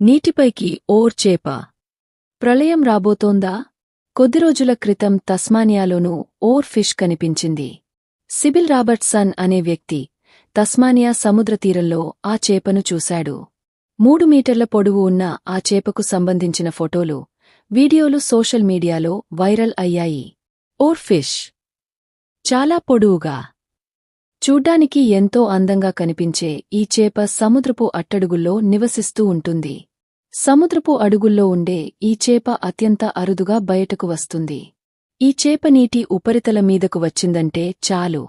నీటిపైకి or చేప. ప్రళయం రాబోతోందా? కొద్ది రోజుల క్రితం తస్మానియాలోనూ ఓర్ ఫిష్ కనిపించింది. సిబిల్ రాబర్ట్సన్ అనే వ్యక్తి తస్మానియా సముద్రతీరంలో ఆ చేపను చూశాడు. మూడు మీటర్ల పొడవు ఉన్న ఆ చేపకు సంబంధించిన ఫోటోలు వీడియోలు సోషల్ మీడియాలో వైరల్ అయ్యాయి. Oar fish. చాలా పొడవుగా. చూడ్డానికి ఎంతో అందంగా కనిపించే ఈ చేప సముద్రపు అట్టడుగుల్లో నివసిస్తూ ఉంటుంది. సముద్రపు అడుగుల్లో ఉండే ఈ చేప అత్యంత అరుదుగా బయటకు వస్తుంది. ఈ చేప నీటి ఉపరితల మీదకు వచ్చిందంటే చాలు.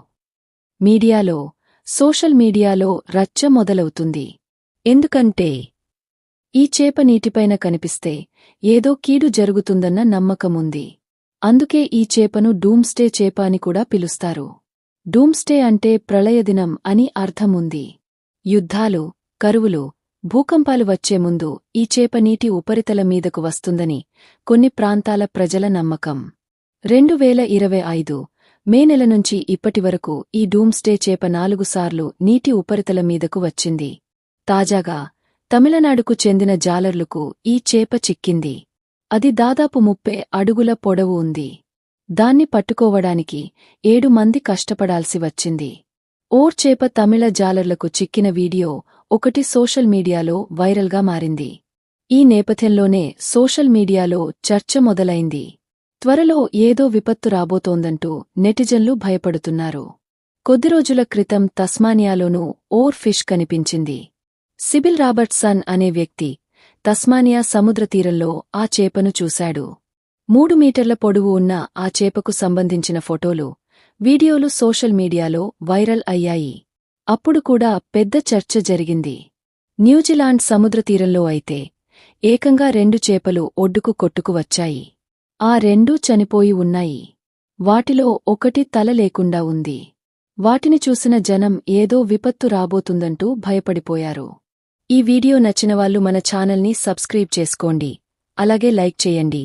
మీడియాలో సోషల్ మీడియాలో రచ్చ మొదలవుతుంది. ఎందుకంటే ఈ చేప నీటిపైన కనిపిస్తే ఏదో కీడు జరుగుతుందన్న నమ్మకముంది. అందుకే ఈ చేపను డూమ్స్టే చేప అని కూడా పిలుస్తారు. డూమ్స్టే అంటే ప్రళయదినం అని అర్థముంది. యుద్ధాలు కరువులు భూకంపాలు వచ్చే ముందు ఈ చేప నీటి ఉపరితల మీదకు వస్తుందని కొన్ని ప్రాంతాల ప్రజల నమ్మకం. రెండు వేల ఇరవై ఐదు మే నెల నుంచి ఇప్పటివరకు ఈ డూమ్స్డే చేప నాలుగుసార్లు నీటి ఉపరితల మీదకు వచ్చింది. తాజాగా తమిళనాడుకు చెందిన జాలర్లకు ఈ చేప చిక్కింది. అది దాదాపు ముప్పై అడుగుల పొడవు ఉంది. దాన్ని పట్టుకోవడానికి ఏడు మంది కష్టపడాల్సి వచ్చింది. ఓర్ చేప తమిళ జాలర్లకు చిక్కిన వీడియో ఒకటి సోషల్ మీడియాలో వైరల్గా మారింది. ఈ నేపథ్యంలోనే సోషల్ మీడియాలో చర్చ మొదలైంది. త్వరలో ఏదో విపత్తు రాబోతోందంటూ నెటిజన్లు భయపడుతున్నారు. కొద్ది రోజుల క్రితం తస్మానియాలోనూ ఓర్ ఫిష్ కనిపించింది. సిబిల్ రాబర్ట్సన్ అనే వ్యక్తి తస్మానియా సముద్రతీరంలో ఆ చేపను చూశాడు. మూడు మీటర్ల పొడవు ఉన్న ఆ చేపకు సంబంధించిన ఫోటోలు వీడియోలు సోషల్ మీడియాలో వైరల్ అయ్యాయి. అప్పుడు కూడా పెద్ద చర్చ జరిగింది. న్యూజిలాండ్ సముద్రతీరంలో అయితే ఏకంగా రెండు చేపలు ఒడ్డుకు కొట్టుకు వచ్చాయి. ఆ రెండూ చనిపోయి ఉన్నాయి. వాటిలో ఒకటి తల లేకుండా ఉంది. వాటిని చూసిన జనం ఏదో విపత్తు రాబోతుందంటూ భయపడిపోయారు. ఈ వీడియో నచ్చినవాళ్ళు మన ఛానల్ని సబ్స్క్రైబ్ చేసుకోండి. అలాగే లైక్ చేయండి.